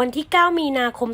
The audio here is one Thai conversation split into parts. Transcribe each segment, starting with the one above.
วันที่ 9 มีนาคม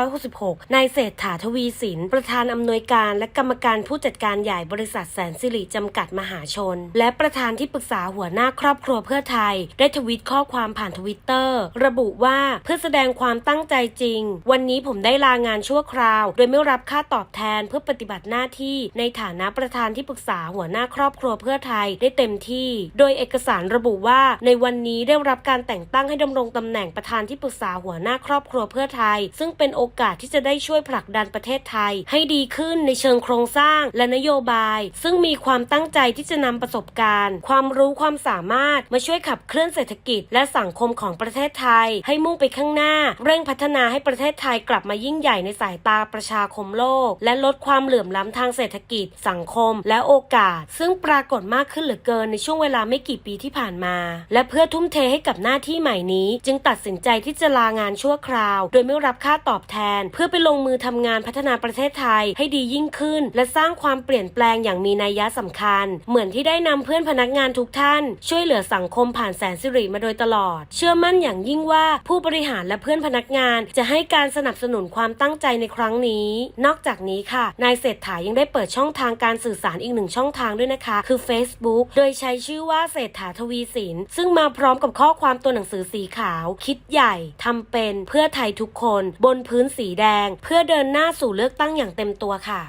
2566 นายเศรษฐาทวีสิน ประธานอำนวยการและกรรมการผู้จัดการใหญ่บริษัทแสนสิริจำกัดมหาชน และประธานที่ปรึกษาหัวหน้าครอบครัวเพื่อไทย ได้ทวิตข้อความผ่านทวิตเตอร์ระบุว่าเพื่อแสดงความตั้งใจจริง วันนี้ผมได้ลางานชั่วคราว โดยไม่รับค่าตอบแทนเพื่อปฏิบัติหน้าที่ในฐานะประธานที่ปรึกษาหัวหน้าครอบครัวเพื่อไทยได้เต็มที่ โดยเอกสารระบุว่าในวันนี้ได้รับการแต่งตั้งให้ดำรงตำแหน่งประธานที่ปรึกษาหัวหน้าหน้าครอบครัวเพื่อไทย ซึ่งเป็นโอกาสที่จะได้ช่วยผลักดันประเทศไทย ให้ดีขึ้นในเชิงโครงสร้างและนโยบาย ซึ่งมีความตั้งใจที่จะนำประสบการณ์ ความรู้ความสามารถมาช่วยขับเคลื่อนเศรษฐกิจ และสังคมของประเทศไทย ให้มุ่งไปข้างหน้า เร่งพัฒนาให้ประเทศไทยกลับมายิ่งใหญ่ในสายตาประชาคมโลก และลดความเหลื่อมล้ำทางเศรษฐกิจ สังคม และโอกาส ซึ่งปรากฏมากขึ้นเหลือเกินในช่วงเวลาไม่กี่ปีที่ผ่านมา และเพื่อทุ่มเทให้กับหน้าที่ใหม่นี้ จึงตัดสินใจที่จะลางานชั่วคราว โดยไม่รับค่าตอบแทน เพื่อไปลงมือทำงานพัฒนาประเทศไทยให้ดียิ่งขึ้น และสร้างความเปลี่ยนแปลงอย่างมีนัยยะสำคัญ เหมือนที่ได้นำเพื่อนพนักงานทุกท่าน ช่วยเหลือสังคมผ่านแสนสิริมาโดยตลอด เชื่อมั่นอย่างยิ่งว่าผู้บริหารและเพื่อนพนักงาน จะให้การสนับสนุนความตั้งใจในครั้งนี้ นอกจากนี้ค่ะ นายเศรษฐายังได้เปิดช่องทางการสื่อสารอีกหนึ่งช่องทางด้วยนะคะ คือ Facebook โดยใช้ชื่อว่าเศรษฐาทวีสิน ซึ่งมาพร้อมกับข้อความตัวหนังสือสีขาว คิดใหญ่ทำเป็นเพื่อไทยทุกคนบนพื้นสีแดง เพื่อเดินหน้าสู่เลือกตั้งอย่างเต็มตัวค่ะ